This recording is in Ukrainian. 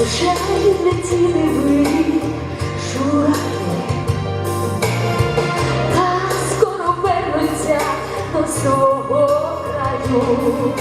звичайно для ті скоро вернуться до свого краю.